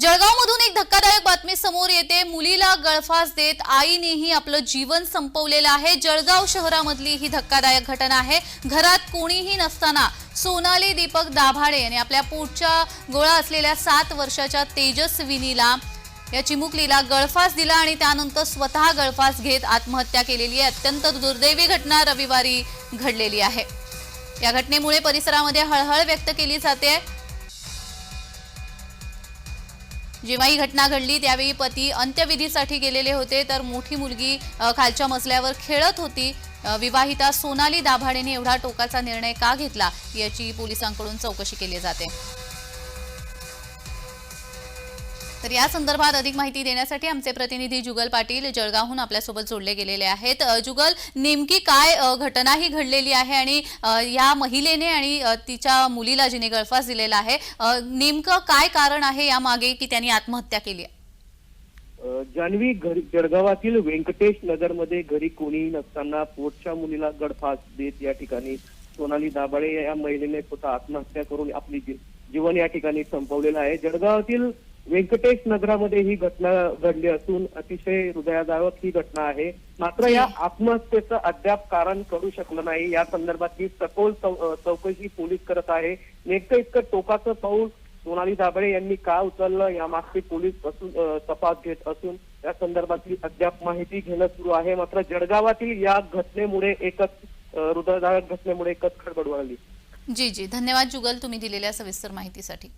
जळगावमधून एक धक्कादायक बातमी समोर येते. मुलीला गळफास देत आईनेही आपलं जीवन संपवलेलं आहे. जळगाव शहरामधली ही धक्कादायक घटना आहे. घरात कोणीही नसताना सोनाली दीपक दाभाडे यांनी आपल्या पोटच्या गोळा असलेल्या सात वर्षाच्या तेजस्विनीला या चिमुकलीला गळफास दिला आणि त्यानंतर स्वतः गळफास घेत आत्महत्या केलेली आहे. अत्यंत दुर्दैवी घटना रविवारी घडलेली आहे. या घटनेमुळे परिसरामध्ये हळहळ व्यक्त केली जाते. जेव्हा ही घटना घडली त्यावेळी पती अंत्यविधीसाठी गेलेले होते. तर मोठी मुलगी खालच्या मजल्यावर खेळत होती. विवाहिता सोनाली दाभाडेने एवढा टोकाचा निर्णय का घेतला? याची पोलिसांकडून चौकशी केली जाते. तर या संदर्भात अधिक माहिती देण्यासाठी आमचे प्रतिनिधी जुगल पाटील जळगावहून आपल्यासोबत जोडले गेलेले आहेत. जुगल नेमकी काय घटना ही घडलेली आहे आणि या महिलेने आणि तिच्या मुलीला जिने गळफास दिलेला आहे नेमकं काय कारण आहे यामागे की त्यांनी आत्महत्या केली आहे? जान्हवी जळगावातील व्यंकटेश नगरमध्ये घरी कोणी नसताना पोटच्या मुलीला गडफास देत या ठिकाणी सोनाली दाभाडे या महिलेने स्वतः आत्महत्या करून आपली जीवन या ठिकाणी संपवलेलं आहे. जळगावातील व्यंकटेश नगरामध्ये ही घटना घडली असून अतिशय हृदयदायक ही घटना आहे. मात्र या आत्महत्येचं अद्याप कारण कळू शकलं नाही. या संदर्भातली सखोल चौकशी पोलीस करत आहे. नेमकं इतकं टोकाचं पाऊल सोनाली दाभाडे यांनी का उचललं यामागचे पोलीस असून तपास घेत असून या संदर्भातली अद्याप माहिती घेणं सुरू आहे. मात्र जळगावातील या घटनेमुळे एकच हृदयदायक घटनेमुळे एकच खळबळ उडाली. जी जी. धन्यवाद जुगल तुम्ही दिलेल्या सविस्तर माहितीसाठी.